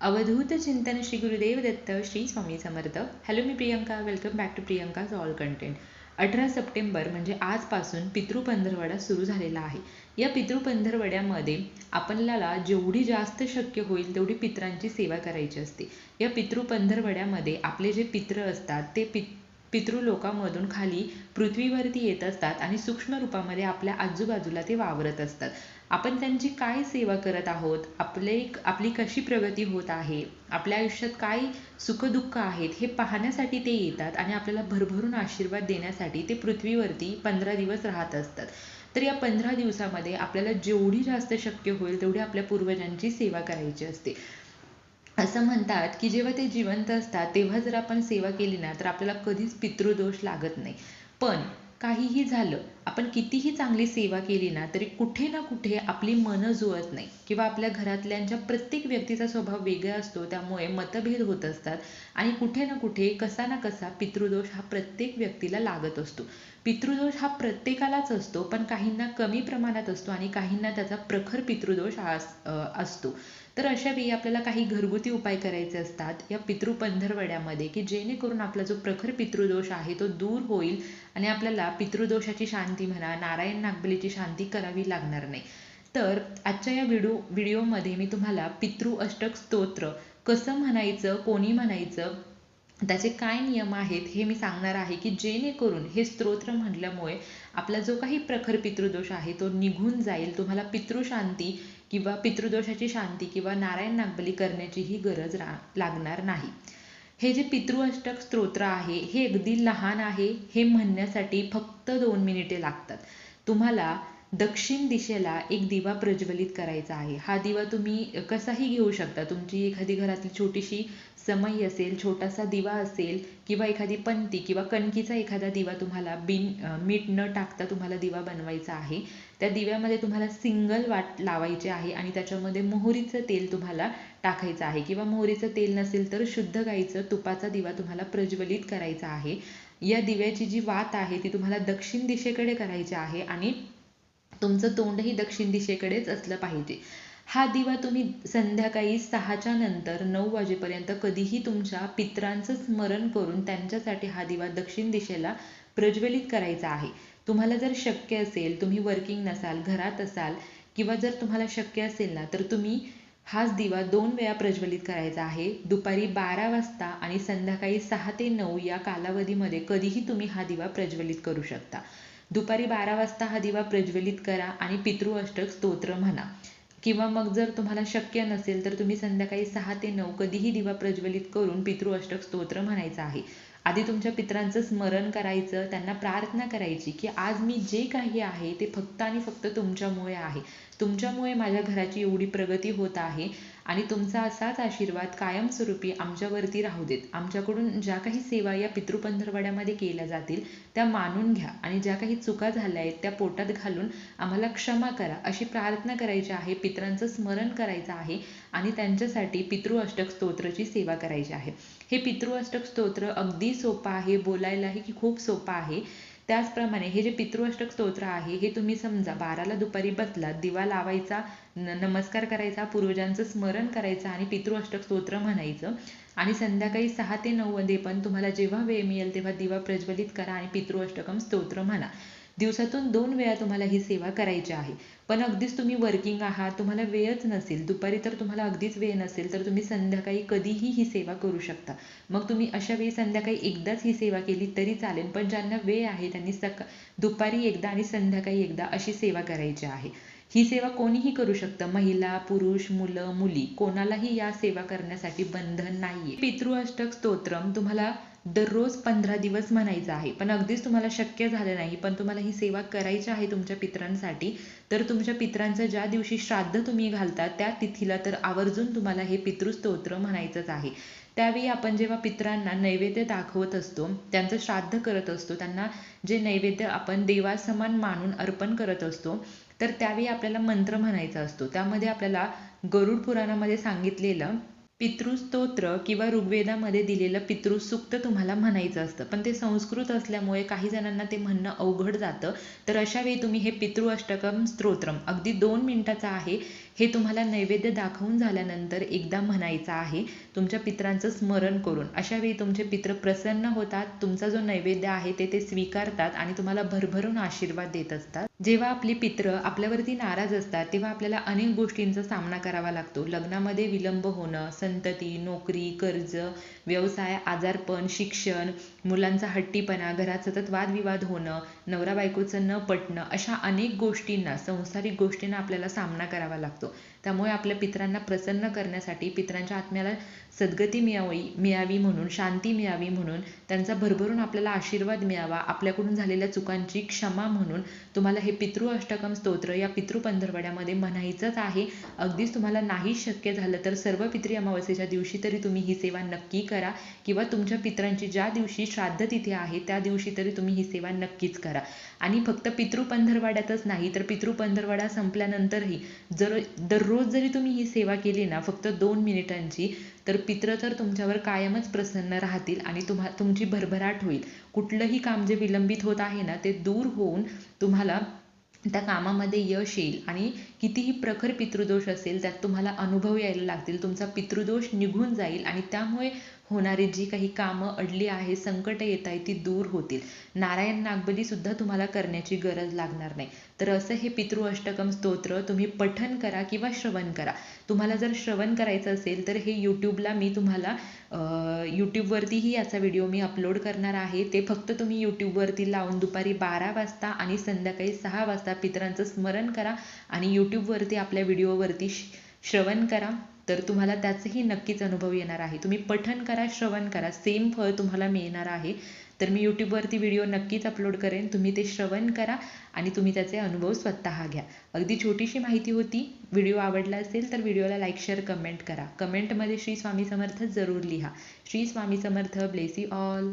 अवधूत चिंतन Shri Gurudev Datta Shri Swami Samarth. Hello me Priyanka. Welcome back to Priyanka's all content अठरा September म्हणजे आजपासून पितृ पंधरवडा सुरू झालेला आहे. या पितृ पंधरवड्यामध्ये आपल्याला जेवढी जास्त शक्य होईल तेवढी पित्रांची सेवा करायची असते. या पितृ पंधरवड्यामध्ये आपले जे पित्र असतात ते पित पितृलोकामधून खाली पृथ्वीवरती येत असतात आणि सूक्ष्म रूपामध्ये आपल्या आजूबाजूला ते वावरत असतात. आपण त्यांची काय सेवा करत आहोत? आपले आपली कशी प्रगती होत आहे? आपल्या आयुष्यात काय सुखदुःख आहेत? हे पाहण्यासाठी ते येतात आणि आपल्याला भरभरून आशीर्वाद देण्यासाठी ते पृथ्वीवरती पंधरा दिवस राहत असतात. तर या पंधरा दिवसामध्ये आपल्याला जेवढी जास्त शक्य होईल तेवढी आपल्या पूर्वजांची सेवा करायची असते. असं म्हणतात की जेव्हा ते जिवंत असतात तेव्हा जर आपण सेवा केली ना तर आपल्याला कधीच पितृदोष लागत नाही. पण काहीही झालं आपण कितीही चांगली सेवा केली ना तरी कुठे ना कुठे आपली मनं जुळत नाही. किंवा आपल्या घरातल्यांच्या प्रत्येक व्यक्तीचा स्वभाव वेगळा असतो त्यामुळे मतभेद होत असतात. आणि कुठे ना कुठे कसा ना कसा पितृदोष हा प्रत्येक व्यक्तीला लागत असतो. पितृदोष हा प्रत्येकालाच असतो पण काहींना कमी प्रमाणात असतो आणि काहींना त्याचा प्रखर पितृदोष असतो. तर अशा वेळी आपल्याला काही घरगुती उपाय करायचे असतात या पितृ पंधरवड्यामध्ये की जेणेकरून आपला जो प्रखर पितृदोष आहे तो दूर होईल आणि आपल्याला पितृदोषाची शांती म्हणा नारायण नागबलीची शांती करावी लागणार नाही. तर आजच्या या व्हिडिओ व्हिडिओमध्ये मी तुम्हाला पितृ अष्टक स्तोत्र कसं म्हणायचं कोणी म्हणायचं त्याचे काय नियम आहेत हे मी सांगणार आहे की जेणेकरून हे स्तोत्र म्हटल्यामुळे आपला जो काही प्रखर पितृदोष आहे तो निघून जाईल तुम्हाला पितृशांती किंवा पितृदोषाची शांती किंवा नारायण नागबली करण्याचीही गरज रा लागणार नाही. हे जे पितृअष्टक स्तोत्र आहे हे अगदी लहान आहे हे म्हणण्यासाठी फक्त दोन मिनिटे लागतात. तुम्हाला दक्षिण दिशेला एक दिवा प्रज्वलित करायचा आहे. हा दिवा तुम्ही कसाही घेऊ शकता. तुमची एखादी घरातली छोटीशी समई असेल छोटासा दिवा असेल किंवा एखादी पंती किंवा कणकीचा एखादा दिवा तुम्हाला बिन मीठ न टाकता तुम्हाला दिवा बनवायचा आहे. त्या दिव्यामध्ये तुम्हाला सिंगल वाट लावायचे आहे आणि त्याच्यामध्ये मोहरीचं तेल तुम्हाला टाकायचं आहे. किंवा मोहरीचं तेल नसेल तर शुद्ध गाईचं तुपाचा दिवा तुम्हाला प्रज्वलित करायचा आहे. या दिव्याची जी वात आहे ती तुम्हाला दक्षिण दिशेकडे करायची आहे आणि तुमचं तोंडही दक्षिण दिशेकडेच असलं पाहिजे. हा दिवा तुम्ही संध्याकाळी सहाच्या नंतर नऊ वाजेपर्यंत कधीही तुमच्या पित्रांचं स्मरण करून त्यांच्यासाठी हा दिवा दक्षिण दिशेला प्रज्वलित करायचा आहे. तुम्हाला जर शक्य असेल तुम्ही वर्किंग नसाल घरात असाल किंवा जर तुम्हाला शक्य असेल ना तर तुम्ही हाच दिवा दोन वेळा प्रज्वलित करायचा आहे. दुपारी बारा वाजता आणि संध्याकाळी सहा ते नऊ या कालावधीमध्ये कधीही तुम्ही हा दिवा प्रज्वलित करू शकता. दुपारी बारा वाजता हा दिवा प्रज्वलित करा आणि पितृ अष्टक स्तोत्र म्हणा. किंवा मग जर तुम्हाला शक्य नसेल तर तुम्ही संध्याकाळी सहा ते नऊ कधीही दिवा प्रज्वलित करून पितृ अष्टक स्तोत्र म्हणायचं आहे. आधी तुमच्या पित्रांचं स्मरण करायचं त्यांना प्रार्थना करायची की आज मी जे काही आहे ते फक्त आणि फक्त तुमच्यामुळे आहे. तुमच्यामुळे माझ्या घराची एवढी प्रगती होत आहे. आणि तुमचा असाच आशीर्वाद कायमस्वरूपी आमच्यावरती राहू देत. आमच्याकडून ज्या काही सेवा या पितृपंधरवड्यामध्ये केल्या जातील त्या मानून घ्या. आणि ज्या काही चुका झाल्या आहेत त्या पोटात घालून आम्हाला क्षमा करा. अशी प्रार्थना करायची आहे पित्रांचं स्मरण करायचं आहे आणि त्यांच्यासाठी पितृ अष्टक स्तोत्रची सेवा करायची आहे. हे पितृ अष्टक स्तोत्र अगदी सोपं आहे बोलायलाही की खूप सोपं आहे. त्याचप्रमाणे हे जे पितृअष्टक स्तोत्र आहे हे तुम्ही समजा बाराला दुपारी बसलात दिवा लावायचा नमस्कार करायचा पूर्वजांचं स्मरण करायचं आणि पितृअष्टक स्तोत्र म्हणायचं. आणि संध्याकाळी सहा ते नऊ मध्ये पण तुम्हाला जेव्हा वेळ मिळेल तेव्हा दिवा प्रज्वलित करा आणि पितृअष्टकम स्तोत्र म्हणा. दिवसातून दोन वेळा तुम्हाला ही सेवा करायची आहे. पण अगदीच तुम्ही वर्किंग आहात तुम्हाला वेळच नसेल. दुपारी तर तुम्हाला अगदीच वेळ नसेल तर तुम्ही संध्याकाळी कधीही ही सेवा करू शकता. मग तुम्ही अशा वेळी संध्याकाळी एकदाच ही सेवा केली तरी चालेल पण ज्यांना वेळ आहे त्यांनी सका दुपारी एकदा आणि संध्याकाळी एकदा अशी सेवा करायची आहे. ही सेवा कोणीही करू शकतं. महिला पुरुष मुलं मुली. कोणालाही या सेवा करण्यासाठी बंधन नाहीये. पितृअष्टक स्तोत्रम तुम्हाला दररोज पंधरा दिवस म्हणायचं आहे. पण अगदीच तुम्हाला शक्य झालं नाही पण तुम्हाला ही सेवा करायची आहे तुमच्या पित्रांसाठी तर तुमच्या पित्रांचं ज्या दिवशी श्राद्ध तुम्ही घालता त्या तिथीला तर आवर्जून तुम्हाला हे पितृस्तोत्र म्हणायचंच आहे. त्यावेळी आपण जेव्हा पित्रांना नैवेद्य दाखवत असतो त्यांचं श्राद्ध करत असतो त्यांना जे नैवेद्य आपण देवासमान मानून अर्पण करत असतो तर त्यावेळी आपल्याला मंत्र म्हणायचा असतो. त्यामध्ये आपल्याला गरुड पुराणामध्ये सांगितलेलं पितृस्तोत्र किंवा ऋग्वेदामध्ये दिलेलं पितृसूक्त तुम्हाला म्हणायचं असतं. पण ते संस्कृत असल्यामुळे काही जणांना ते म्हणणं अवघड जातं. तर अशा वेळी तुम्ही हे पितृ अष्टकम स्तोत्रम अगदी दोन मिनटाचं आहे. हे तुम्हाला नैवेद्य दाखवून झाल्यानंतर एकदा म्हणायचं आहे तुमच्या पित्रांचं स्मरण करून. अशा वेळी तुमचे पित्र प्रसन्न होतात तुमचा जो नैवेद्य आहे ते ते स्वीकारतात आणि तुम्हाला भरभरून आशीर्वाद देत असतात. जेव्हा आपली पित्र आपल्यावरती नाराज असतात तेव्हा आपल्याला अनेक गोष्टींचा सामना करावा लागतो. लग्नामध्ये विलंब होणं संतती नोकरी कर्ज व्यवसाय आजारपण शिक्षण मुलांचा हट्टीपणा घरात सतत वादविवाद होणं नवरा बायकोचं न पटणं अशा अनेक गोष्टींना संसारिक गोष्टींना आपल्याला सामना करावा लागतो. त्यामुळे आपल्या पित्रांना प्रसन्न करण्यासाठी पित्रांच्या आत्म्याला सद्गती मिळावी मिळावी म्हणून शांती मिळावी म्हणून त्यांचा भरभरून आपल्याला आशीर्वाद मिळावा आपल्याकडून झालेल्या चुकांची क्षमा म्हणून तुम्हाला हे पितृ अष्टकम स्तोत्र या पितृ पंधरवड्यामध्ये म्हणायचंच आहे. अगदीच तुम्हाला नाही शक्य झालं तर सर्व पितृ अमावस्येच्या दिवशी तरी तुम्ही ही सेवा नक्की करा किंवा तुमच्या पित्रांची ज्या दिवशी श्राद्ध तिथे आहे त्या दिवशी तरी तुम्ही ही सेवा नक्कीच करा. आणि फक्त पितृ पंधरवाड्यातच नाही तर पितृ पंधरवाडा संपल्यानंतरही जर दररोज जरी तुम्ही ही सेवा केली ना फक्त दोन मिनिटांची तर पित्र तर तुमच्यावर कायमच प्रसन्न राहतील आणि तुम्हा तुमची भरभराट होईल. कुठलंही काम जे विलंबित होत आहे ना ते दूर होऊन तुम्हाला त्या कामामध्ये यश येईल. आणि कितीही प्रखर पितृदोष असेल त्यात तुम्हाला अनुभव यायला लागतील. तुमचा पितृदोष निघून जाईल आणि त्यामुळे होणारी जी काही कामं अडली आहे संकट येत आहे ती दूर होतील. नारायण नागबली सुद्धा तुम्हाला करण्याची गरज लागणार नाही. तर असं हे पितृ अष्टकम स्तोत्र तुम्ही पठन करा किंवा श्रवण करा. तुम्हाला जर श्रवण करायचं असेल तर हे यूट्यूबला मी तुम्हाला यूट्यूबवरतीही याचा व्हिडिओ मी अपलोड करणार आहे. ते फक्त तुम्ही यूट्यूबवरती लावून दुपारी बारा वाजता आणि संध्याकाळी सहा वाजता पितरांचं स्मरण करा आणि यूट्यूबवरती आपल्या व्हिडिओवरती श्रवण करा. तर तुम्हाला त्याचंही नक्कीच अनुभव येणार आहे. तुम्ही पठन करा श्रवण करा. सेम फळ तुम्हाला मिळणार आहे. तर मी यूट्यूबवरती व्हिडिओ नक्कीच अपलोड करेन. तुम्ही ते श्रवण करा आणि तुम्ही त्याचे अनुभव स्वतः घ्या. अगदी छोटीशी माहिती होती. व्हिडिओ आवडला असेल तर व्हिडिओला लाईक शेअर कमेंट करा. कमेंटमध्ये श्री स्वामी समर्थ जरूर लिहा. Shri Swami Samarth bless you all